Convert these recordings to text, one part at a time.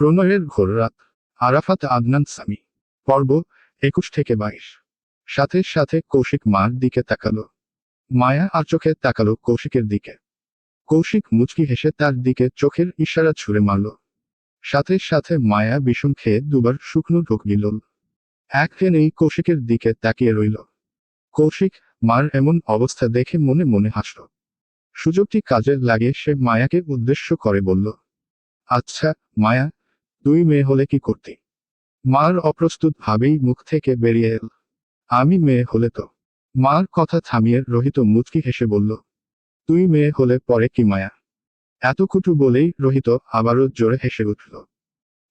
প্রণয়ের ঘোর রাত আরাফাত আদনান সামি, পর্ব একুশ থেকে বাইশ। সাথে সাথে কৌশিক মার দিকে তাকালো। মায়া আর চোখে তাকালো কৌশিকের দিকে। কৌশিক মুচকি হেসে তার দিকে চোখের ইশারা ছুঁড়ে মারল। সাথে সাথে মায়া বিষম খেয়ে দুবার শুকনো ঢোক দিল এক নেই কৌশিকের দিকে তাকিয়ে রইল। কৌশিক মার এমন অবস্থা দেখে মনে মনে হাসল। সুযোগটি কাজে লাগিয়ে সে মায়াকে উদ্দেশ্য করে বলল আচ্ছা মায়া তুই মেয়ে হলে কি করতি? মার অপ্রস্তুত ভাবেই মুখ থেকে বেরিয়ে এল। আমি মেয়ে হলে তো। মার কথা থামিয়ে রোহিত মুচকি হেসে বলল তুই মেয়ে হলে পরে কি মায়া? এতকুটু বলেই রোহিত আবারও জোরে হেসে উঠল।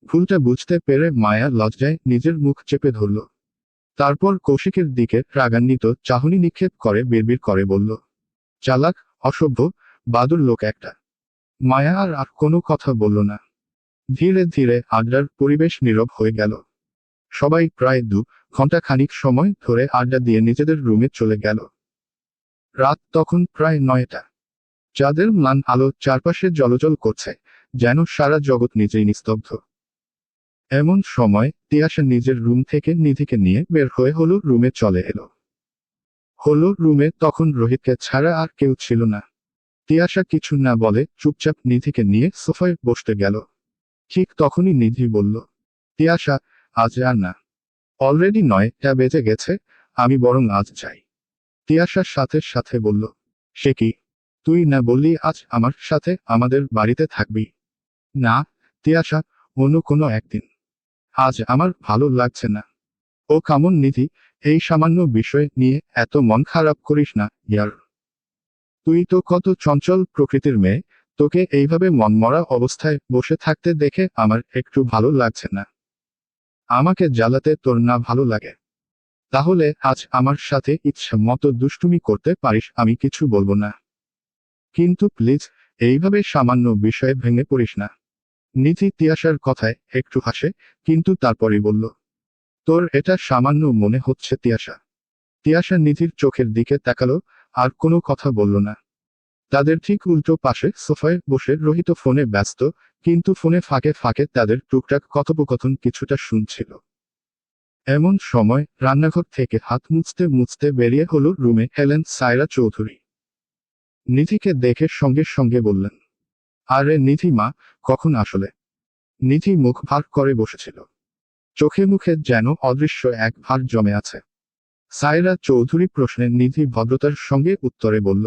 ভুলটা বুঝতে পেরে মায়া লজ্জায় নিজের মুখ চেপে ধরল। তারপর কৌশিকের দিকে রাগান্বিত চাহনি নিক্ষেপ করে বিড়বিড় করে বলল, চালাক, অসভ্য, বাদুর লোক একটা। মায়া আর আর কোনো কথা বলল না। ধীরে ধীরে আড্ডার পরিবেশ নীরব হয়ে গেল। সবাই প্রায় দু ঘণ্টা খানিক সময় ধরে আড্ডা দিয়ে নিজেদের রুমে চলে গেল। রাত তখন প্রায় নয়টা। যাদের ম্লান আলো চারপাশে জলজল করছে, যেন সারা জগৎ নিজেই নিস্তব্ধ। এমন সময় তিয়াসা নিজের রুম থেকে নিধিকে নিয়ে বের হয়ে হলো রুমে চলে এলো। হলো রুমে তখন রোহিতকে ছাড়া আর কেউ ছিল না। তিয়াসা কিছু না বলে চুপচাপ নিধিকে নিয়ে সোফায় বসতে গেল। ঠিক তখনই নিধি বলল তিয়াসা আজ আর না। অলরেডি নয়টা বেজে গেছে, আমি বরং আজ যাই। তিয়াসার সাথে সাথে বলল, সে কি? তুই না বললি আজ আমার সাথে আমাদের বাড়িতে থাকবি? না তিয়াসা অন্য কোনো একদিন। আজ আমার ভালো লাগছে না। ও কামন নিধি, এই সামান্য বিষয় নিয়ে এত মন খারাপ করিস না, ইয়ার। তুই তো কত চঞ্চল প্রকৃতির মেয়ে তোকে এইভাবে মনমরা অবস্থায় বসে থাকতে দেখে আমার একটু ভালো লাগছে না। আমাকে জ্বালাতে তোর না ভালো লাগে। তাহলে আজ আমার সাথে ইচ্ছা মতো দুষ্টুমি করতে পারিস, আমি কিছু বলব না। কিন্তু প্লিজ, এইভাবে সামান্য বিষয়ে ভেঙে পড়িস না। নিধি তিয়াসার কথায় একটু হাসে, কিন্তু তারপরই বলল, তোর এটা সামান্য মনে হচ্ছে তিয়াসা তিয়াসা নিধির চোখের দিকে তাকালো, আর কোনো কথা বলল না। তাদের ঠিক উল্টো পাশে সোফায় বসে রোহিত ফোনে ব্যস্ত, কিন্তু ফোনে ফাঁকে ফাঁকে তাদের টুকটাক কথোপকথন কিছুটা শুনছিল। এমন সময় রান্নাঘর থেকে হাত মুছতে মুছতে বেরিয়ে হলো রুমে হেলেন সায়রা চৌধুরী। নিধিকে দেখে সঙ্গে সঙ্গে বললেন, আরে নিধি মা, কখন আসলে? নিধি মুখ ভার করে বসেছিল। চোখে মুখে যেন অদৃশ্য এক ভার জমে আছে। সায়রা চৌধুরী প্রশ্নে নিধি ভদ্রতার সঙ্গে উত্তরে বলল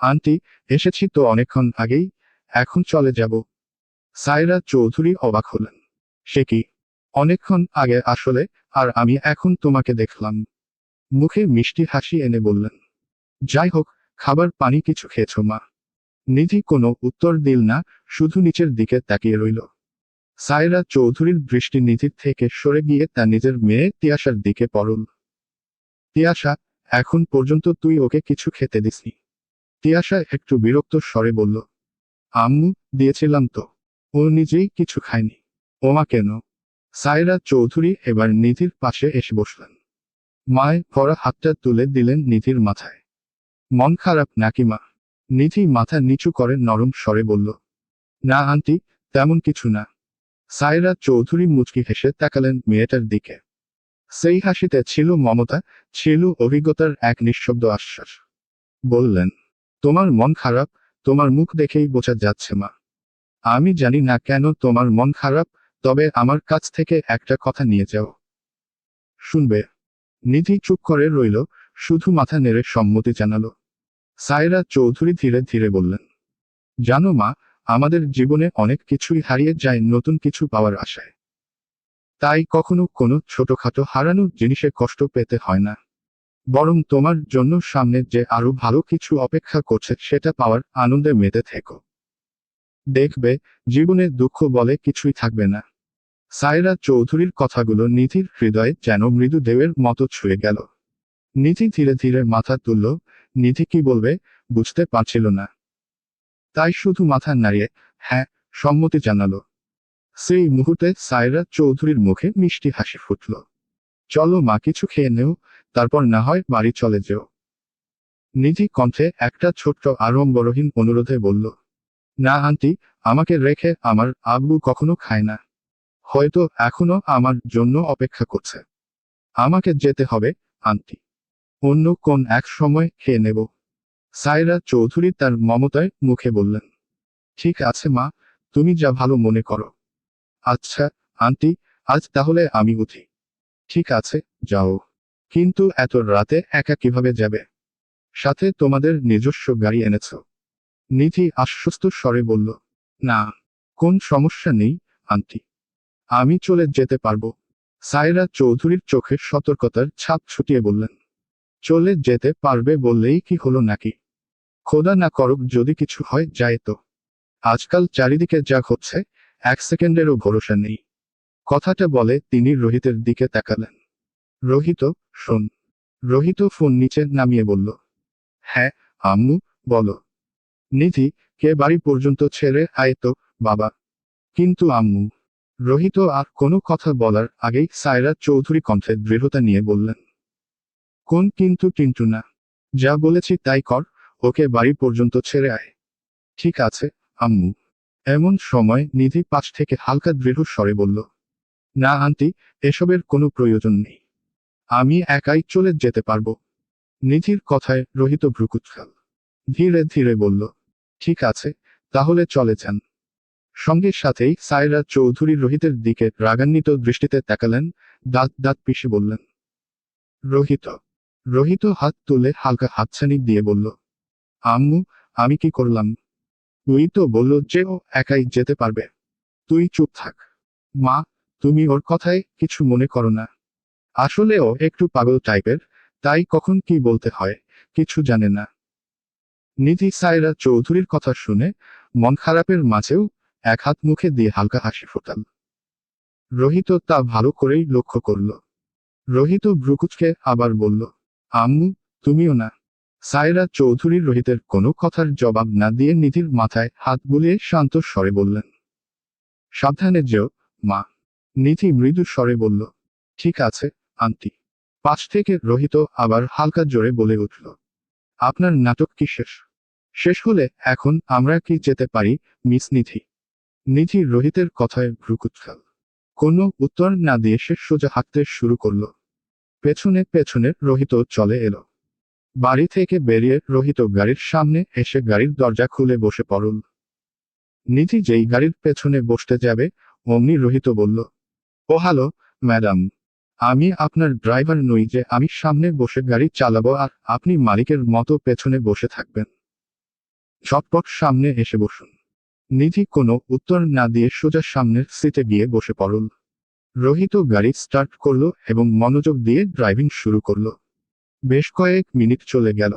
আন্টি, এসেছি তো অনেকক্ষণ আগেই, এখন চলে যাব। সায়রা চৌধুরী অবাক হলেন। সে কি? অনেকক্ষণ আগে আসলে, আর আমি এখন তোমাকে দেখলাম। মুখে মিষ্টি হাসি এনে বললেন, যাই হোক, খাবার পানি কিছু খেয়েছো মা। নিধি কোনো উত্তর দিল না, শুধু নিচের দিকে তাকিয়ে রইল। সায়রা চৌধুরীর দৃষ্টি নিধির থেকে সরে গিয়ে তা নিজের মেয়ে তিয়াসার দিকে পড়ল। তিয়াসা এখন পর্যন্ত তুই ওকে কিছু খেতে দিসনি। তিয়াসা একটু বিরক্ত স্বরে বলল, আম্মু, দিয়েছিলাম তো। ও নিজেই কিছু খায়নি। ওমা কেন? সায়রা চৌধুরী এবার নিধির পাশে এসে বসলেন। মায় ভরা হাতটা তুলে দিলেন নিধির মাথায়। মন খারাপ নাকি মা? নিধি মাথা নিচু করে নরম স্বরে বলল, না আন্টি, তেমন কিছু না। সায়রা চৌধুরী মুচকি হেসে তাকালেন মেয়েটার দিকে। সেই হাসিতে ছিল মমতা, ছিল অভিজ্ঞতার এক নিঃশব্দ আশ্বাস। বললেন তোমার মন খারাপ, তোমার মুখ দেখেই বোঝা যাচ্ছে মা। আমি জানি না কেন তোমার মন খারাপ, তবে আমার কাছ থেকে একটা কথা নিয়ে যাও। শুনবে। নিধি চুপ করে রইল, শুধু মাথা নেড়ে সম্মতি জানালো। সায়রা চৌধুরী ধীরে ধীরে বললেন, জানো মা, আমাদের জীবনে অনেক কিছুই হারিয়ে যায় নতুন কিছু পাওয়ার আশায়। তাই কখনো কোনো ছোটখাটো হারানো জিনিসে কষ্ট পেতে হয় না। বরং তোমার জন্য সামনে যে আরও ভালো কিছু অপেক্ষা করছে সেটা পাওয়ার আনন্দে মেতে থেকো। দেখবে, জীবনে দুঃখ বলে কিছুই থাকবে না। সায়রা চৌধুরীর কথাগুলো নিধির হৃদয়ে যেন মৃদু দেবের মতো ছুঁয়ে গেল। নিধি ধীরে ধীরে মাথা তুলল, নিধি কি বলবে বুঝতে পারছিল না। তাই শুধু মাথা নাড়িয়ে হ্যাঁ সম্মতি জানালো। সেই মুহূর্তে সায়রা চৌধুরীর মুখে মিষ্টি হাসি ফুটল। চলো মা, কিছু খেয়ে নেও তারপর না হয় বাড়ি চলে যেও। নিধি কণ্ঠে একটা ছোট্ট আড়ম্বরহীন অনুরোধে বলল, না আন্টি, আমাকে রেখে আমার আব্বু কখনো খায় না। হয়তো এখনও আমার জন্য অপেক্ষা করছে। আমাকে যেতে হবে, আন্টি। অন্য কোন এক সময় খেয়ে নেব। সায়রা চৌধুরী তার মমতায় মুখে বললেন, ঠিক আছে মা, তুমি যা ভালো মনে করো। আচ্ছা আন্টি, আজ তাহলে আমি উঠি। ঠিক আছে, যাও। কিন্তু এত রাতে একা কীভাবে যাবে? সাথে তোমাদের নিজস্ব গাড়ি এনেছ। নিধি আশ্বস্ত স্বরে বলল, না, কোন সমস্যা নেই, আন্টি। আমি চলে যেতে পারব। সায়রা চৌধুরীর চোখে সতর্কতার ছাপ ছুটিয়ে বললেন, চলে যেতে পারবে বললেই কি হলো নাকি? খোদা না করুক যদি কিছু হয় যায় তো। আজকাল চারিদিকে যা হচ্ছে এক সেকেন্ডেরও ভরসা নেই। কথাটা বলে তিনি রোহিতের দিকে তাকালেন। রোহিত, শোন। রোহিত ফোন নিচে নামিয়ে বলল হ্যাঁ আম্মু, বলো। নিধি, কে বাড়ি পর্যন্ত ছেড়ে আয় তো, বাবা। কিন্তু আম্মু, রোহিত আর কোনো কথা বলার আগেই সায়রা চৌধুরী কণ্ঠে দৃঢ়তা নিয়ে বললেন, কোন কিন্তু টিন্টু না। যা বলেছি তাই কর, ওকে বাড়ি পর্যন্ত ছেড়ে আয়। ঠিক আছে, আম্মু। এমন সময় নিধি পাশ থেকে হালকা দৃঢ় স্বরে বলল, না আন্টি, এসবের কোনো প্রয়োজন নেই। আমি একাই চলে যেতে পারব। নিধির কথায় রোহিত ভ্রুকুৎখাল। ধীরে ধীরে বলল, ঠিক আছে, তাহলে চলে যান। সঙ্গে সাথেই সায়রা চৌধুরী রোহিতের দিকে রাগান্বিত দৃষ্টিতে তাকালেন, দাঁত দাঁত পিষে বললেন, রোহিত। রোহিত হাত তুলে হালকা হাতছানি দিয়ে বলল, আম্মু, আমি কি করলাম? তুই তো বলল যে ও একাই যেতে পারবে। তুই চুপ থাক। মা, তুমি ওর কথায় কিছু মনে করো না। আসলে ও একটু পাগল টাইপের তাই কখন কি বলতে হয়, কিছু জানে না। নিধি সায়রা চৌধুরীর কথা শুনে মন খারাপের মাঝেও এক হাত মুখে দিয়ে হালকা হাসি ফোটাল। রোহিত তা ভালো করেই লক্ষ্য করল। রোহিত ভ্রুকুচকে আবার বলল, আম্মু, তুমিও না। সায়রা চৌধুরী রোহিতের কোনো কথার জবাব না দিয়ে নিধির মাথায় হাত বুলিয়ে শান্ত স্বরে বললেন, সাবধানে যেও, মা। নিধি মৃদু স্বরে বলল, ঠিক আছে। আন্টি পাশ থেকে রোহিত আবার হালকা জোরে বলে উঠল, আপনার নাটক কি শেষ? শেষ হলে এখন আমরা কি যেতে পারি, মিস নিধি? নিধি রোহিতের কথায় ভ্রুকুৎখাল। কোনো উত্তর না দিয়ে সে সোজা হাঁটতে শুরু করল। পেছনে পেছনে রোহিত চলে এলো। বাড়ি থেকে বেরিয়ে রোহিত গাড়ির সামনে এসে গাড়ির দরজা খুলে বসে পড়ল। নিধি যেই গাড়ির পেছনে বসতে যাবে, অমনি রোহিত বলল, ও হ্যালো, ম্যাডাম। আমি আপনার ড্রাইভার নই যে আমি সামনে বসে গাড়ি চালাবো আর আপনি মালিকের মতো পেছনে বসে থাকবেন। চটপট সামনে এসে বসুন। নিধি কোনো উত্তর না দিয়ে সোজা সামনের সিটে গিয়ে বসে পড়ল। রোহিত গাড়ি স্টার্ট করল এবং মনোযোগ দিয়ে ড্রাইভিং শুরু করল। বেশ কয়েক মিনিট চলে গেল।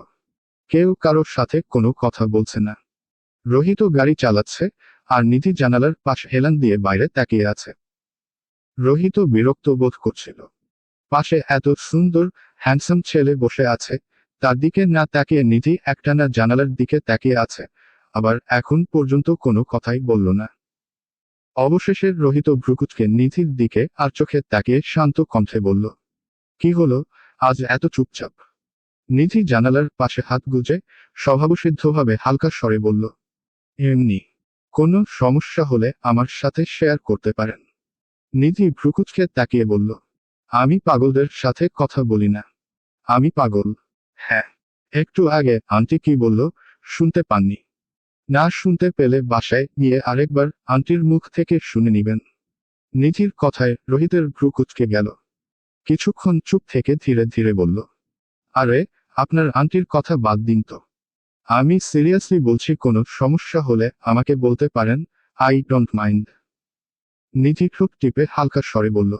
কেউ কারোর সাথে কোনো কথা বলছে না। রোহিত গাড়ি চালাচ্ছে আর নিধি জানালার পাশ হেলান দিয়ে বাইরে তাকিয়ে আছে। রোহিত বিরক্ত বোধ করছিল। পাশে এত সুন্দর হ্যান্ডসাম ছেলে বসে আছে, তার দিকে না তাকিয়ে নিধি একটানা জানালার দিকে তাকিয়ে আছে, আবার এখন পর্যন্ত কোনো কথাই বলল না। অবশেষে রোহিত ভ্রুকুচকে নিধির দিকে আর চোখে তাকিয়ে শান্ত কণ্ঠে বলল, কি হলো? আজ এত চুপচাপ? নিধি জানালার পাশে হাত গুজে স্বভাবসিদ্ধভাবে হালকা স্বরে বলল, এমনি, কোনো সমস্যা হলে আমার সাথে শেয়ার করতে পারেন। নিধি ভ্রুকুচকে তাকিয়ে বলল, আমি পাগলদের সাথে কথা বলি না। আমি পাগল। হ্যাঁ। একটু আগে আন্টি কি বলল, শুনতে পাননি। না শুনতে পেলে বাসায় গিয়ে আরেকবার আন্টির মুখ থেকে শুনে নিবেন। নিধির কথায় রোহিতের ভ্রু কুচকে গেল। কিছুক্ষণ চুপ থেকে ধীরে ধীরে বলল, আরে, আপনার আন্টির কথা বাদ দিন তো। আমি সিরিয়াসলি বলছি, কোনো সমস্যা হলে আমাকে বলতে পারেন, আই ডোন্ট মাইন্ড। নিধি খুব টিপে হালকা স্বরে বলল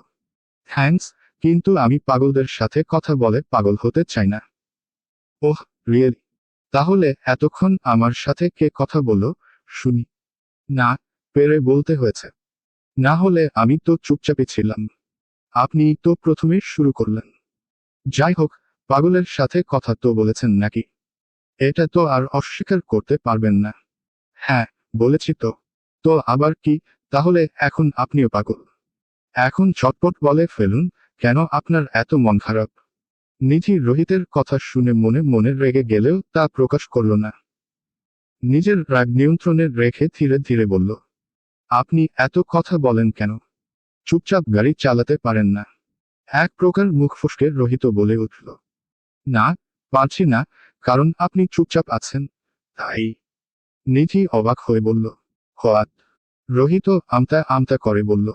থ্যাঙ্কস কিন্তু আমি পাগলদের সাথে কথা বলে পাগল হতে চাই না। ওহ রিয়েলি তাহলে এতক্ষণ আমার সাথে কে কথা বলল? শুনি। না, পেরে বলতে হয়েছে। না হলে আমি তো চুপচাপে ছিলাম। আপনি তো প্রথমে শুরু করলেন। যাই হোক, পাগলের সাথে কথা তো বলেছেন নাকি? এটা তো আর অস্বীকার করতে পারবেন না। হ্যাঁ বলেছি তো। তো আবার কি তাহলে এখন আপনিও পাগল। এখন চটপট বলে ফেলুন, কেন আপনার এত মন খারাপ? নিধি রোহিতের কথা শুনে মনে মনে রেগে গেলেও তা প্রকাশ করল না। নিজের রাগ নিয়ন্ত্রণে রেখে ধীরে ধীরে বলল, আপনি এত কথা বলেন কেন? চুপচাপ গাড়ি চালাতে পারেন না। এক প্রকার মুখ ফসকে রোহিত বলে উঠল, না, পারছি না, কারণ আপনি চুপচাপ আছেন। তাই নিধি অবাক হয়ে বলল হওয়াত রোহিত আমতা আমতা করে বলল,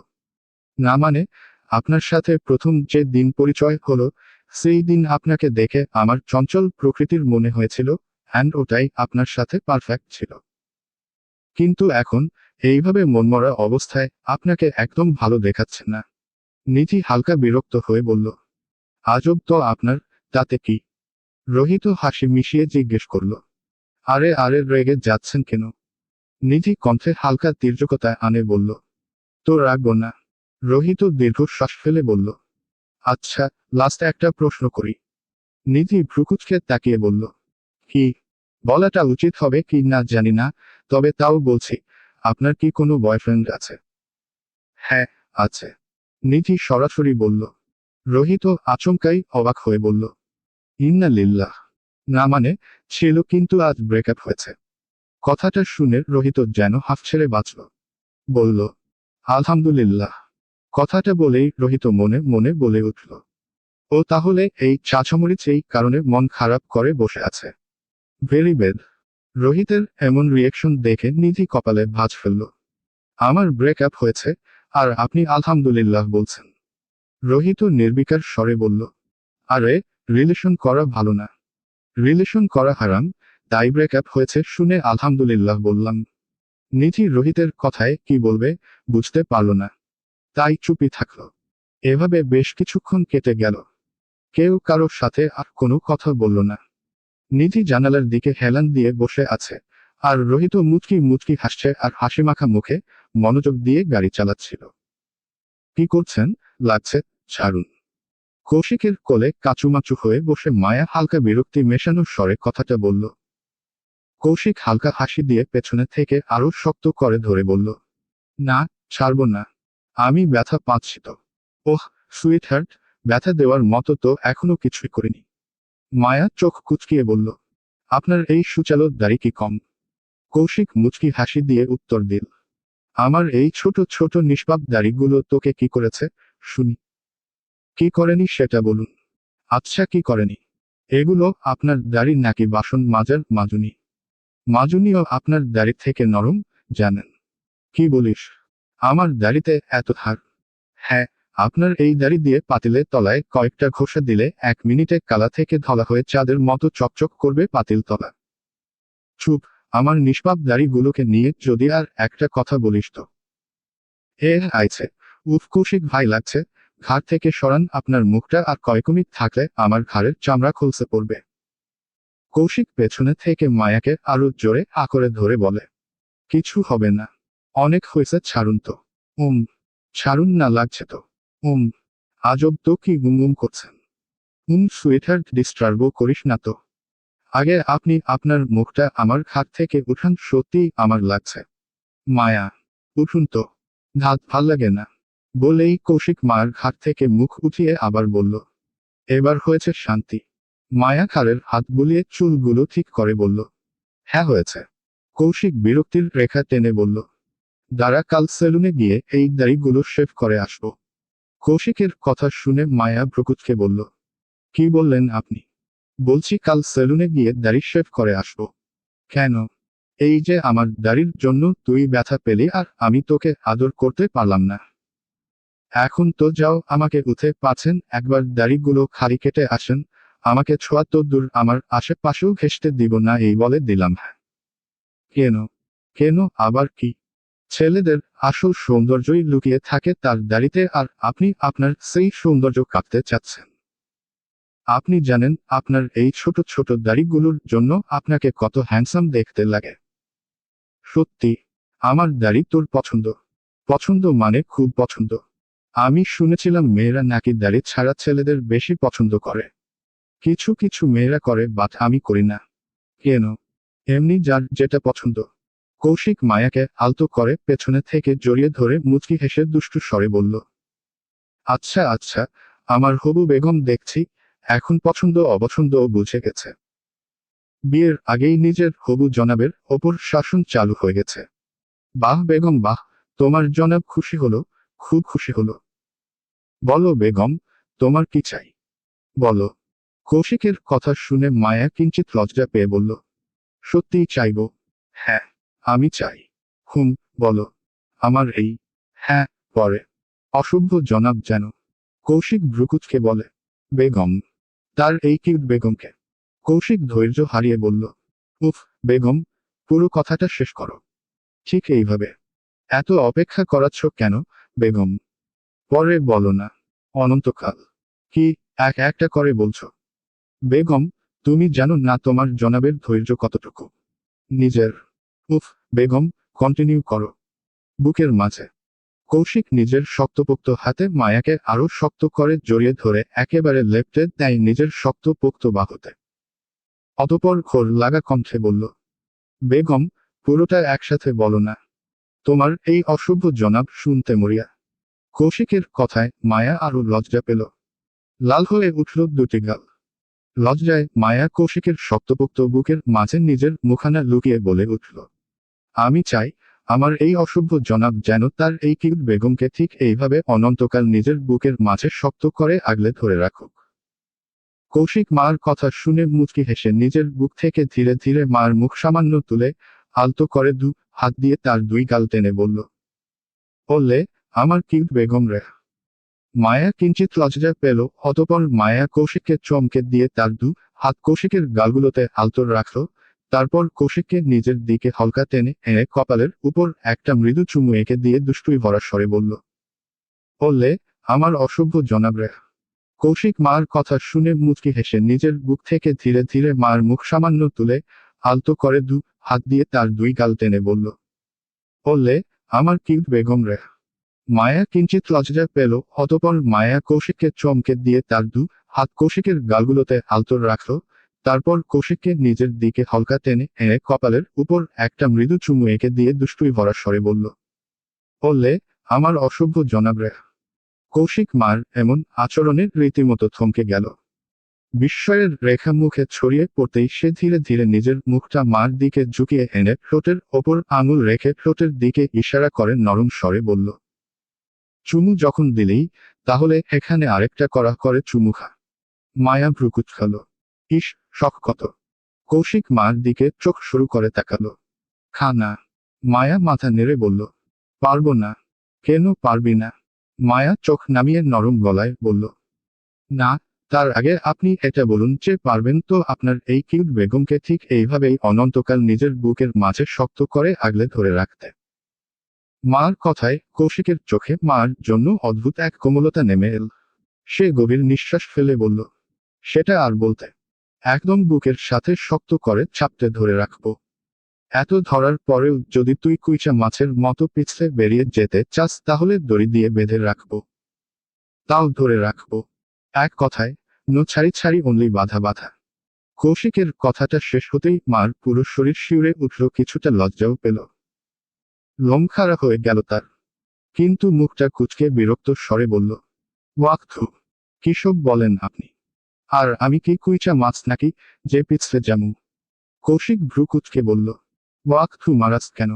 না মানে আপনার সাথে প্রথম যে দিন পরিচয় হলো, সেই দিন আপনাকে দেখে আমার চঞ্চল প্রকৃতির মনে হয়েছিল অ্যান্ড ওটাই আপনার সাথে পারফেক্ট ছিল। কিন্তু এখন, এইভাবে মনমরা অবস্থায় আপনাকে একদম ভালো দেখাচ্ছে না। নিধি হালকা বিরক্ত হয়ে বলল, আজব তো আপনার, তাতে কি? রোহিত হাসি মিশিয়ে জিজ্ঞেস করল, আরে আরে, রেগে যাচ্ছেন কেন? নিধি কণ্ঠে হালকা তীর্যকতায় আনে বলল তো রাখব না রোহিত দীর্ঘশ্বাস ফেলে বলল আচ্ছা লাস্ট একটা প্রশ্ন করি। নিধি ভ্রুকুচকে তাকিয়ে বলল, কি? বলাটা উচিত হবে কি না জানি না, তবে তাও বলছি, আপনার কি কোনো বয়ফ্রেন্ড আছে? হ্যাঁ আছে। নিধি সরাসরি বলল, রোহিত আচমকাই অবাক হয়ে বলল, ইন্না লিল্লাহ। না মানে ছিল কিন্তু আজ ব্রেকআপ হয়েছে। কথাটা শুনে রোহিত যেন হাফ ছেড়ে বাঁচল। বলল, আলহামদুলিল্লাহ। কথাটা বলেই রোহিত মনে মনে বলে উঠল। ও তাহলে এই চাচামরিচ এই কারণে মন খারাপ করে বসে আছে। ভেরি বেড রোহিতের এমন রিয়েকশন দেখে নিধি কপালে ভাঁজ ফেলল। আমার ব্রেক আপ হয়েছে, আর আপনি আলহামদুলিল্লাহ বলছেন। রোহিত নির্বিকার স্বরে বলল, আরে রিলেশন করা ভালো না। রিলেশন করা হারাম তাই ব্রেকআপ হয়েছে, শুনে আলহামদুলিল্লাহ বললাম। নিধি রোহিতের কথায় কি বলবে, বুঝতে পারল না। তাই চুপি থাকল। এভাবে বেশ কিছুক্ষণ কেটে গেল। কেউ কারোর সাথে আর কোনো কথা বলল না। নিধি জানালার দিকে হেলান দিয়ে বসে আছে, আর রোহিত মুচকি মুচকি হাসছে আর হাসিমাখা মুখে মনোযোগ দিয়ে গাড়ি চালাচ্ছিল। কি করছেন? লাগছে, ছাড়ুন। কৌশিকের কোলে কাচুমাচু হয়ে বসে মায়া হালকা বিরক্তি মেশানোর স্বরে কথাটা বলল কৌশিক হালকা হাসি দিয়ে পেছনে থেকে আরও শক্ত করে ধরে বলল, না, ছাড়ব না। আমি ব্যথা পাচ্ছি তো। ওহ সুইট হার্ট ব্যথা দেওয়ার মতো তো এখনও কিছুই করিনি। মায়া চোখ কুচকিয়ে বলল, আপনার এই সুচালো দাড়ি কি কম? কৌশিক মুচকি হাসি দিয়ে উত্তর দিল, আমার এই ছোট ছোট নিষ্পাপ দাড়িগুলো তোকে কি করেছে? শুনি। কি করেনি সেটা বলুন। আচ্ছা কি করেনি? এগুলো আপনার দাড়ি নাকি বাসন মাজার মাজুনি? মাজুনিও আপনার দাড়ি থেকে নরম, জানেন। কি বলিস? আমার দাড়িতে এত হার। হ্যাঁ আপনার এই দাড়ি দিয়ে পাতিলে তলায় কয়েকটা ঘষা দিলে এক মিনিটে কালা থেকে ধলা হয়ে চাঁদের মতো চকচক করবে পাতিল তলা। চুপ, আমার নিষ্পাপ দাড়িগুলোকে নিয়ে যদি আর একটা কথা বলিস তো। এ আইছে উফ কৌশিক ভাই লাগছে, ঘাড় থেকে সরান আপনার মুখটা আর কয়েক মিনিট থাকলে আমার ঘাড়ের চামড়া খুলসে পড়বে। কৌশিক পেছনে থেকে মায়াকে আরও জোরে আকরে ধরে বলে, কিছু হবে না। অনেক হয়েছে, ছাড়ুন তো। উম, ছাড়ুন না লাগছে তো। উম, আজব তো কি গুমগুম করছেন। উম সুইটার ডিস্টার্বও করিস না তো। আগে আপনি আপনার মুখটা আমার ঘাট থেকে উঠান সত্যি আমার লাগছে। মায়া, উঠুন তো। ঘাত ভালো লাগে না। বলেই কৌশিক মার ঘাট থেকে মুখ উঠিয়ে আবার বলল, এবার হয়েছে শান্তি। মায়া খালের হাত বুলিয়ে চুলগুলো ঠিক করে বলল হ্যাঁ হয়েছে। কৌশিক বিরক্তির রেখা টেনে বলল, দাঁড়া, কাল সেলুনে গিয়ে এই দাড়িগুলো শেভ করে আসব। কৌশিকের কথা শুনে মায়া ভ্রকুচকে বলল, কি বললেন আপনি? বলছি কাল সেলুনে গিয়ে দাড়ি শেভ করে আসব। কেন? এই যে আমার দাড়ির জন্য তুই ব্যথা পেলি আর আমি তোকে আদর করতে পারলাম না। এখন তো যাও, আমাকে উঠে পাচ্ছেন একবার দাড়িগুলো খালি কেটে আসেন আমাকে ছোঁয়া দূর আমার আশেপাশেও ঘেসতে দিব না এই বলে দিলাম। কেন? কেন? আবার কি? ছেলেদের আসল সৌন্দর্যই লুকিয়ে থাকে তার দাড়িতে আর আপনি আপনার সেই সৌন্দর্য কাটতে চাচ্ছেন। আপনি জানেন আপনার এই ছোট ছোট দাড়িগুলোর জন্য আপনাকে কত হ্যান্ডসাম দেখতে লাগে। সত্যি, আমার দাড়ি তোর পছন্দ। পছন্দ মানে খুব পছন্দ। আমি শুনেছিলাম মেয়েরা নাকি দাড়ি ছাড়া ছেলেদের বেশি পছন্দ করে। কিছু কিছু মেয়েরা করে, বাট আমি করি না। কেন? এমনি যার যেটা পছন্দ। কৌশিক মায়াকে আলতো করে পেছনে থেকে জড়িয়ে ধরে মুচকি হেসে দুষ্টু স্বরে বলল আচ্ছা আচ্ছা আমার হবু বেগম দেখছি, এখন পছন্দ অপছন্দও বুঝে গেছে। বিয়ের আগেই নিজের হবু জনাবের ওপর শাসন চালু হয়ে গেছে। বাহ, বেগম, বাহ, তোমার জনাব খুশি হলো, খুব খুশি হলো। বলো, বেগম, তোমার কি চাই? বলো। কৌশিকের কথা শুনে মায়া কিঞ্চিত লজ্জা পেয়ে বলল, সত্যিই চাইব? হ্যাঁ আমি চাই। হুম, বলো। আমার এই? হ্যাঁ পরে। অসভ্য জনাব যেন। কৌশিক ভ্রুকুচকে বলে, বেগম। তার এই কিউট বেগমকে? কৌশিক ধৈর্য হারিয়ে বলল, উফ, বেগম, পুরো কথাটা শেষ করো। ঠিক এইভাবে। এত অপেক্ষা করাচ্ছ কেন, বেগম? পরে বলো না, অনন্তকাল। কি, এক একটা করে বলছো? বেগম, তুমি জানো না তোমার জনাবের ধৈর্য কতটুকু? নিজের। উফ, বেগম কন্টিনিউ করো। বুকের মাঝে। কৌশিক নিজের শক্তপোক্ত হাতে মায়াকে আরও শক্ত করে জড়িয়ে ধরে একেবারে লেপটে দেয় নিজের শক্তপোক্ত বাহুতে। অতপর খোর লাগা কণ্ঠে বলল, বেগম, পুরোটা একসাথে বলো না। তোমার এই অশুভ জনাব শুনতে মরিয়া। কৌশিকের কথায় মায়া আরও লজ্জা পেল। লাল হয়ে উঠল দুটি গাল। লজ্জায় মায়া কৌশিকের শক্তপোক্ত বুকের মাঝে নিজের মুখানা লুকিয়ে বলে উঠল, আমি চাই আমার এই অশুভ জনাব যেন তার এই কিউট বেগমকে ঠিক এইভাবে অনন্তকাল নিজের বুকের মাঝে শক্ত করে আগলে ধরে রাখুক কৌশিক মার কথা শুনে মুচকি হেসে নিজের বুক থেকে ধীরে ধীরে মার মুখ সামান্য তুলে আলতো করে দু হাত দিয়ে তার দুই গাল টেনে বলল বললে আমার কিউট বেগম রে। মায়া কিঞ্চিত লজ্জা পেল, অতপর মায়া কৌশিককে চমকে দিয়ে তার দু হাত কৌশিকের গালগুলোতে আলতো রাখল, তারপর কৌশিককে নিজের দিকে হলকা টেনে এনে কপালের উপর একটা মৃদু চুমু এঁকে দিয়ে দুষ্টুই ভরা স্বরে বলল বললে আমার অসভ্য জনাব রে কৌশিক মার কথা শুনে মুচকি হেসে নিজের বুক থেকে ধীরে ধীরে মার মুখ সামান্য তুলে আলতো করে দু হাত দিয়ে তার দুই গাল টেনে বলল বললে আমার কিউট বেগম রে। মায়া কিঞ্চিত লজ্জা পেল, অতপর মায়া কৌশিককে চমকে দিয়ে তার দু হাত কৌশিকের গালগুলোতে আলতো রাখল, তারপর কৌশিককে নিজের দিকে হলকা টেনে এনে কপালের উপর একটা মৃদু চুমু এঁকে দিয়ে দুষ্টুই ভরা স্বরে বলল বললে আমার অসভ্য জনাব রে কৌশিক মার এমন আচরণের রীতিমতো থমকে গেল। বিস্ময়ের রেখা মুখে ছড়িয়ে পড়তেই সে ধীরে ধীরে নিজের মুখটা মার দিকে ঝুঁকিয়ে এনে ঠোঁটের ওপর আঙুল রেখে ঠোঁটের দিকে ইশারা করে নরম স্বরে বলল চুমু যখন দিলেই, তাহলে এখানে আরেকটা করা করে চুমু খা। মায়া ভ্রুকুচ খালো। ইস, শখ কত। কৌশিক মার দিকে চোখ শুরু করে তাকালো। খা না। মায়া মাথা নেড়ে বলল, পারব না। কেন পারবি না? মায়া চোখ নামিয়ে নরম গলায় বলল, না, তার আগে আপনি এটা বলুন যে পারবেন তো আপনার এই কিউট বেগমকে ঠিক এইভাবেই অনন্তকাল নিজের বুকের মাঝে শক্ত করে আগলে ধরে রাখতে। মার কথায় কৌশিকের চোখে মার জন্য অদ্ভুত এক কোমলতা নেমে এল। সে গভীর নিঃশ্বাস ফেলে বলল, সেটা আর বলতে। একদম বুকের সাথে শক্ত করে ছাপতে ধরে রাখব। এত ধরার পরেও যদি তুই কুইচা মাছের মতো পিছলে বেরিয়ে যেতে চাস, তাহলে দড়ি দিয়ে বেঁধে রাখব। তাও ধরে রাখব। এক কথায়, নো ছাড়ি ছাড়ি অনলি বাধা বাধা। কৌশিকের কথাটা শেষ হতেই মার পুরো শরীর শিউরে উঠল, কিছুটা লজ্জাও পেল। লোম খাড়া হয়ে গেল তার। কিন্তু মুখটা কুচকে বিরক্ত স্বরে বলল ওয়াক্থু কিসব বলেন আপনি। আর আমি কি কুইচা মাছ নাকি যে পিছলে জামু? কৌশিক ভ্রু কুচকে বলল ওয়াক্থু মারাস কেন?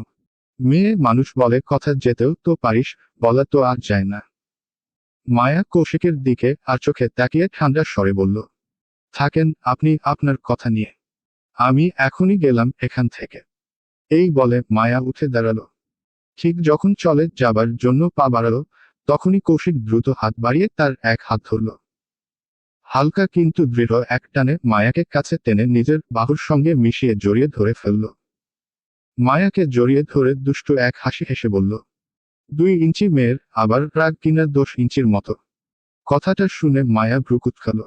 মেয়ে মানুষ বলে কথা যেতেও তো পারিস, বলা তো আর যায় না। মায়া কৌশিকের দিকে আর চোখে তাকিয়ে ঠান্ডা স্বরে বলল, থাকেন আপনি আপনার কথা নিয়ে। আমি এখনই গেলাম এখান থেকে। এই বলে মায়া উঠে দাঁড়াল। ঠিক যখন চলে যাবার জন্য পা বাড়াল, তখনই কৌশিক দ্রুত হাত বাড়িয়ে তার এক হাত ধরল। হালকা কিন্তু দৃঢ় এক টানে মায়াকে কাছে টেনে নিজের বাহুর সঙ্গে মিশিয়ে জড়িয়ে ধরে ফেলল। মায়াকে জড়িয়ে ধরে দুষ্টু এক হাসি হেসে বলল, দুই ইঞ্চি মেয়ের আবার রাগ কিনা দশ ইঞ্চির মতো। কথাটা শুনে মায়া ভ্রুকুত ভ্রুকুৎখাল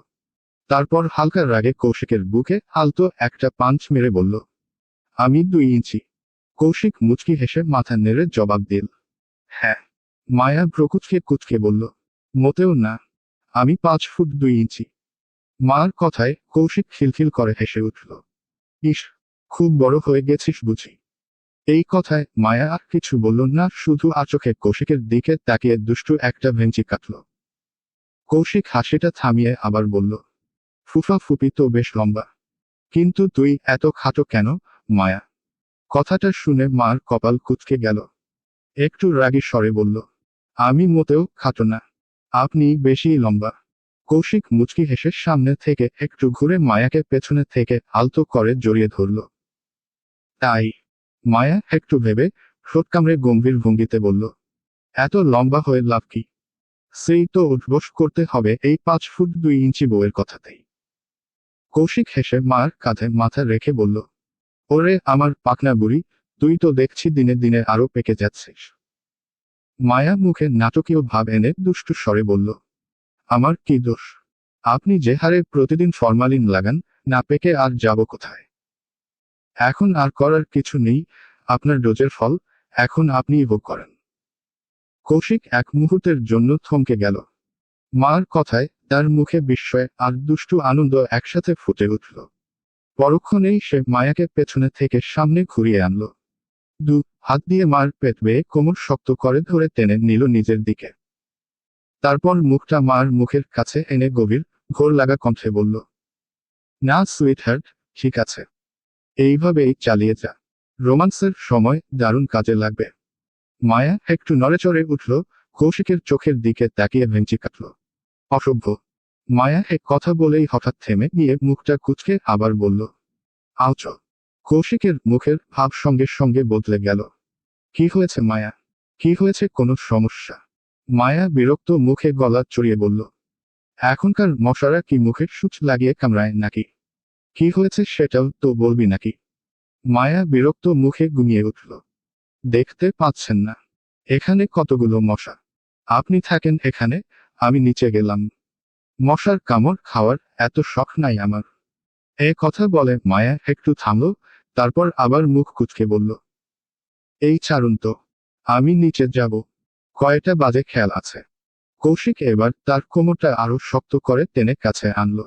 তারপর হালকা রাগে কৌশিকের বুকে আলতো একটা পাঞ্চ মেরে বলল, আমি দুই ইঞ্চি। কৌশিক মুচকি হেসে মাথা নেড়ে জবাব দিল হ্যাঁ। মায়া ভ্রকুচকে কুচকে বলল, মোটেও না। আমি পাঁচ ফুট দুই ইঞ্চি। মার কথায় কৌশিক খিলখিল করে হেসে উঠল, ইস, খুব বড় হয়ে গেছিস বুঝি। এই কথায় মায়া আর কিছু বলল না, শুধু আচোখে কৌশিকের দিকে তাকিয়ে দুষ্টু একটা ভেঞ্চি কাটল। কৌশিক হাসিটা থামিয়ে আবার বলল, ফুফা ফুপি তো বেশ লম্বা। কিন্তু তুই এত খাটো কেন, মায়া? কথাটা শুনে মার কপাল কুচকে গেল। একটু রাগী স্বরে বলল, আমি মোটেও খাটো না। আপনি বেশি লম্বা। কৌশিক মুচকি হেসে সামনে থেকে একটু ঘুরে মায়াকে পেছনে থেকে আলতো করে জড়িয়ে ধরল। তাই মায়া একটু ভেবে ঠোঁট কামড়ে গম্ভীর ভঙ্গিতে বলল, এত লম্বা হয়ে লাভ কি? সেই তো উঠবস করতে হবে এই পাঁচ ফুট দুই ইঞ্চি বউয়ের কথাতেই। কৌশিক হেসে মার কাঁধে মাথা রেখে বলল ওরে আমার পাকনা বুড়ি, তুই তো দেখছি দিনে দিনে আরও পেকে যাচ্ছিস। মায়া মুখে নাটকীয় ভাব এনে দুষ্টু স্বরে বলল, আমার কি দোষ? আপনি যে হারে প্রতিদিন ফরমালিন লাগান, না পেকে আর যাব কোথায়? এখন আর করার কিছু নেই, আপনার ডোজের ফল, এখন আপনিই ভোগ করেন। কৌশিক এক মুহূর্তের জন্য থমকে গেল। মার কথায় তার মুখে বিস্ময় আর দুষ্টু আনন্দ একসাথে ফুটে উঠল। পরক্ষণেই সে মায়াকে পেছনে থেকে সামনে ঘুরিয়ে আনলো। দু, হাত দিয়ে মার পেট বেয়ে কোমর শক্ত করে ধরে টেনে নিল নিজের দিকে। তারপর মুখটা মার মুখের কাছে এনে গভীর ঘোর লাগা কণ্ঠে বলল, না সুইট হার্ট ঠিক আছে। এইভাবেই চালিয়ে যা। রোমান্সের সময় দারুণ কাজে লাগবে মায়া একটু নড়েচড়ে উঠল, কৌশিকের চোখের দিকে তাকিয়ে ভেঞ্চি কাটল। অসভ্য। মায়া এক কথা বলেই হঠাৎ থেমে গিয়ে মুখটা কুচকে আবার বলল, আউচ। কৌশিকের মুখের ভাব সঙ্গে সঙ্গে বদলে গেল। কি হয়েছে মায়া? কি হয়েছে কোনো সমস্যা? মায়া বিরক্ত মুখে গলা চড়িয়ে বলল, এখনকার মশারা কি মুখে সূচ লাগিয়ে কামড়ায় নাকি? কি হয়েছে সেটাও তো বলবি নাকি? মায়া বিরক্ত মুখে ঘুমিয়ে উঠল, দেখতে পাচ্ছেন না। এখানে কতগুলো মশা? আপনি থাকেন এখানে, আমি নিচে গেলাম। মশার কামড় খাওয়ার এত শখ নাই আমার। এ কথা বলে মায়া একটু থামল, তারপর আবার মুখ কুচকে বলল, এই ছাড়ুন তো, আমি নিচে যাব। কয়টা বাজে খেয়াল আছে কৌশিক এবার তার কোমরটা আরও শক্ত করে টেনে কাছে আনলো।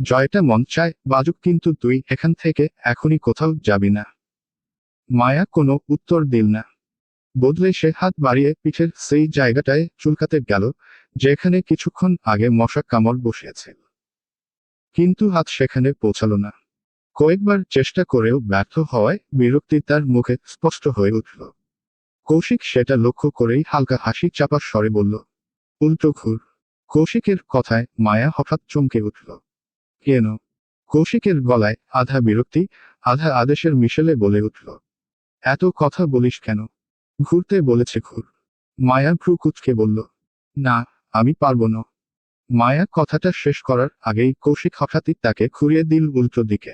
জয়টা মন চায়, বাজুক কিন্তু তুই এখান থেকে এখনই কোথাও যাবি না মায়া কোনো উত্তর দিল না। বদলে সে হাত বাড়িয়ে পিঠের সেই জায়গাটায় চুলকাতে গেল যেখানে কিছুক্ষণ আগে মশা কামড় বসিয়েছিল। কিন্তু হাত সেখানে পৌঁছালো না। কয়েকবার চেষ্টা করেও ব্যর্থ হওয়ায় বিরক্তি তার মুখে স্পষ্ট হয়ে উঠল। কৌশিক সেটা লক্ষ্য করেই হালকা হাসি চাপার স্বরে বলল, উল্টো ঘুর। কৌশিকের কথায় মায়া হঠাৎ চমকে উঠল। কেন? কৌশিকের গলায় আধা বিরক্তি, আধা আদেশের মিশেলে বলে উঠল, এত কথা বলিস কেন? ঘুরতে বলেছে ঘুর। মায়া ভ্রু কুচকে বলল, না। আমি পারব না। মায়া কথাটা শেষ করার আগেই কৌশিক হঠাৎই তাকে ঘুরিয়ে দিল উল্টো দিকে।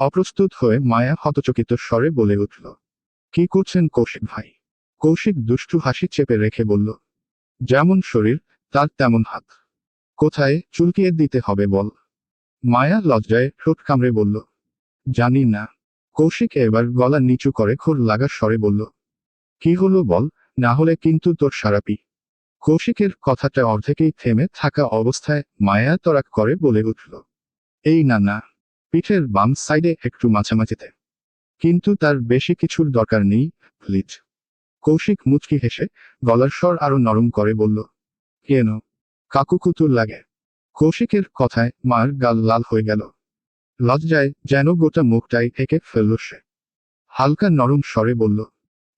অপ্রস্তুত হয়ে মায়া হতচকিত স্বরে বলে উঠল, কি করছেন কৌশিক ভাই? কৌশিক দুষ্টু হাসি চেপে রেখে বলল, যেমন শরীর, তার তেমন হাত। কোথায় চুলকিয়ে দিতে হবে বল? মায়া লজ্জায় ঠোঁট কামড়ে বলল, জানি না। কৌশিক এবার গলা নিচু করে খোর লাগা স্বরে বলল, কি হলো বল? না হলে কিন্তু তোর সারাপি। কৌশিকের কথাটা অর্ধেকেই থেমে থাকা অবস্থায় মায়া তরাক করে বলে উঠল, এই না না, পিঠের বাম সাইডে একটু মাঝামাঝিতে। কিন্তু তার বেশি কিছুর দরকার নেই, প্লিজ। কৌশিক মুচকি হেসে গলার স্বর আরও নরম করে বলল, কেন? কাকুকুতুর লাগে। কৌশিকের কথায় মার গাল লাল হয়ে গেল। লজ্জায় যেন গোটা মুখটাই একে ফেলল সে। হালকা নরম স্বরে বলল,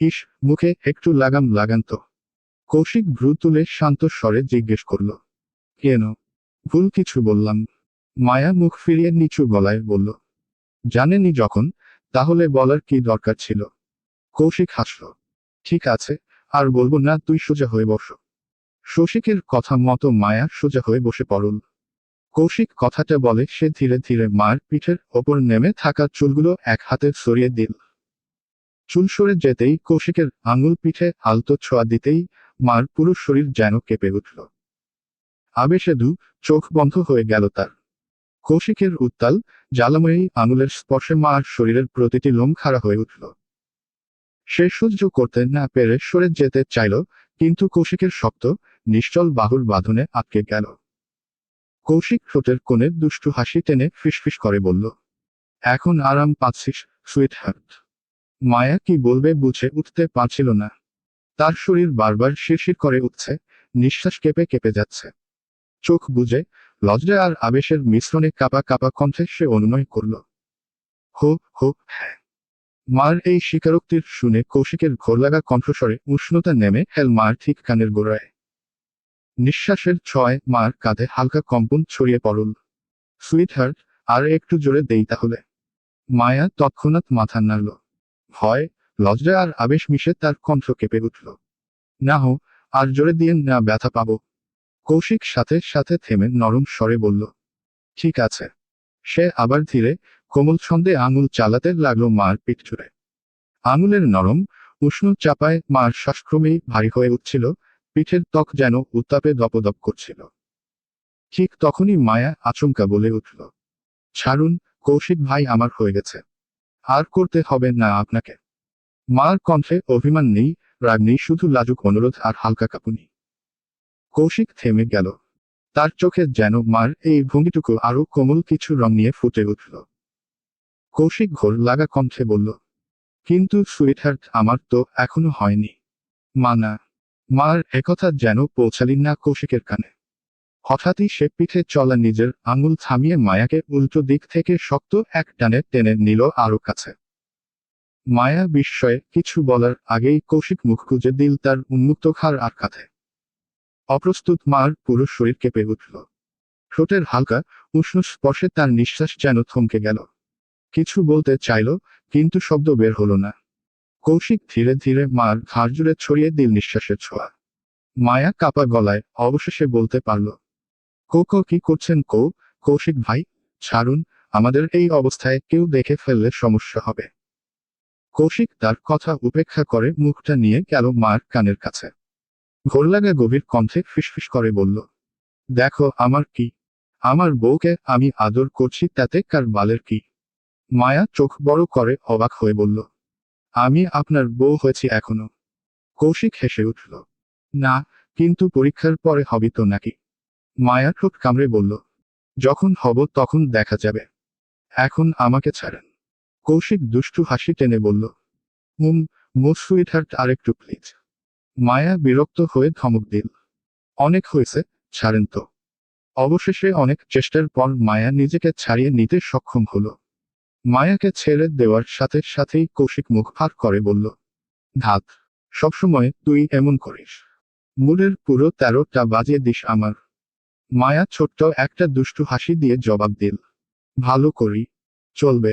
ইস, মুখে একটু লাগাম লাগান তো। কৌশিক ভ্রু তুলে শান্ত স্বরে জিজ্ঞেস করল, কেন? ভুল কিছু বললাম। মায়া মুখ ফিরিয়ে নিচু গলায় বলল জানেনি যখন, তাহলে বলার কি দরকার ছিল? কৌশিক হাসল, ঠিক আছে, আর বলব না, তুই সোজা হয়ে বস। শশিকের কথা মতো মায়া সোজা হয়ে বসে পড়ল। কৌশিক কথাটা বলে সে ধীরে ধীরে মার পিঠের ওপর নেমে থাকা চুলগুলো এক হাতে সরিয়ে দিল। চুল সরে যেতেই কৌশিকের আঙুল পিঠে আলতো ছোঁয়া দিতেই মার পুরো শরীর যেন কেঁপে উঠল। আবেশে দু চোখ বন্ধ হয়ে গেল তার। কৌশিকের উত্তাল, জ্বালাময়ী আঙুলের স্পর্শে মার শরীরের প্রতিটি লোম খাড়া হয়ে উঠল। সে সহ্য করতে না পেরে সরে যেতে চাইল, কিন্তু কৌশিকের শক্ত, নিশ্চল বাহুর বাঁধনে আটকে গেল। কৌশিক ঠোঁটের কোণে দুষ্টু হাসি টেনে ফিসফিস করে বলল, এখন আরাম পাচ্ছিস সুইট হার্ট মায়া কি বলবে বুঝে উঠতে পারছিল না। তার শরীর বারবার শিরশির করে উঠছে, নিঃশ্বাস কেঁপে কেঁপে যাচ্ছে। চোখ বুঝে লজ্জা আর আবেশের মিশ্রণে কাপা কাপা কণ্ঠে সে অনুনয় করল। হো হো হ্যাঁ। মার এই স্বীকারোক্তির শুনে কৌশিকের ঘোরলাগা কণ্ঠস্বরে উষ্ণতা নেমে হেল মার ঠিক কানের গোড়ায়। নিঃশ্বাসের ছয় মার কাঁধে হালকা কম্পন ছড়িয়ে পড়ল। সুইট হার্ট আর একটু জোরে দেই তাহলে। মায়া তৎক্ষণাৎ মাথা নাড়ল। ভয় লজ্জা আর আবেশ মিশে তার কণ্ঠ কেঁপে উঠল। না হো, আর জোরে দিয়ে না ব্যথা পাব। কৌশিক সাথে সাথে থেমে নরম স্বরে বলল, ঠিক আছে। সে আবার ধীরে কোমল ছন্দে আঙুল চালাতে লাগল মার পিঠ জুড়ে। আঙুলের নরম, উষ্ণ চাপায় মার শ্বাসক্রমেই ভারী হয়ে উঠছিল, পিঠের ত্বক যেন উত্তাপে দপদপ করছিল। ঠিক তখনই মায়া আচমকা বলে উঠল, ছাড়ুন, কৌশিক ভাই আমার হয়ে গেছে। আর করতে হবে না আপনাকে। মার কণ্ঠে অভিমান নেই, রাগ নেই, শুধু লাজুক অনুরোধ আর হালকা কাঁপুনি। কৌশিক থেমে গেল। তার চোখে যেন মার এই ভঙ্গিটুকু আরও কোমল কিছু রং নিয়ে ফুটে উঠল। কৌশিক ঘোর লাগা কণ্ঠে বলল, কিন্তু সুইটহার্ট, আমার তো এখনও হয়নি। মা না মার একথা যেন পৌঁছালি না কৌশিকের কানে। হঠাৎই সে পিঠে চলা নিজের আঙুল থামিয়ে মায়াকে উল্টো দিক থেকে শক্ত এক টানে টেনে নিল আরও কাছে। মায়া বিস্ময়ে কিছু বলার আগেই কৌশিক মুখ খুঁজে দিল তার উন্মুক্ত খার আর কাঁধে। অপ্রস্তুত মার পুরো শরীর কেঁপে উঠল। ঠোঁটের হালকা, উষ্ণ স্পর্শে তার নিঃশ্বাস যেন থমকে গেল। কিছু বলতে চাইল, কিন্তু শব্দ বের হলো না। কৌশিক ধীরে ধীরে মার ঘাড় জুড়ে ছড়িয়ে দিল নিঃশ্বাসের ছোঁয়া। মায়া কাপা গলায় অবশেষে বলতে পারল কো কো কি করছেন কো? কৌশিক ভাই, ছাড়ুন, আমাদের এই অবস্থায় কেউ দেখে ফেললে সমস্যা হবে। কৌশিক তার কথা উপেক্ষা করে মুখটা নিয়ে গেল মার কানের কাছে। ঘোরলাগা গভীর কণ্ঠে ফিসফিস করে বলল, দেখো, আমার কি? আমার বউকে আমি আদর করছি তাতে কার বালের কি? মায়া চোখ বড় করে অবাক হয়ে বলল, আমি আপনার বউ হয়েছি এখনও। কৌশিক হেসে উঠল, না, কিন্তু পরীক্ষার পরে হবি তো নাকি? মায়া ঠোঁট কামড়ে বলল, যখন হব তখন দেখা যাবে। এখন আমাকে ছাড়েন। কৌশিক দুষ্টু হাসি টেনে বলল হুম মো সুইটহার্ট আরেকটু প্লিজ। মায়া বিরক্ত হয়ে ধমক দিল, অনেক হয়েছে, ছাড়েন তো। অবশেষে অনেক চেষ্টার পর মায়া নিজেকে ছাড়িয়ে নিতে সক্ষম হল। মায়াকে ছেড়ে দেওয়ার সাথে সাথেই কৌশিক মুখ ফাঁক করে বলল, ধাত, সবসময় তুই এমন করিস। মুডের পুরো তেরোটা বাজিয়ে দিস আমার। মায়া ছোট্ট একটা দুষ্টু হাসি দিয়ে জবাব দিল ভালো করি চলবে।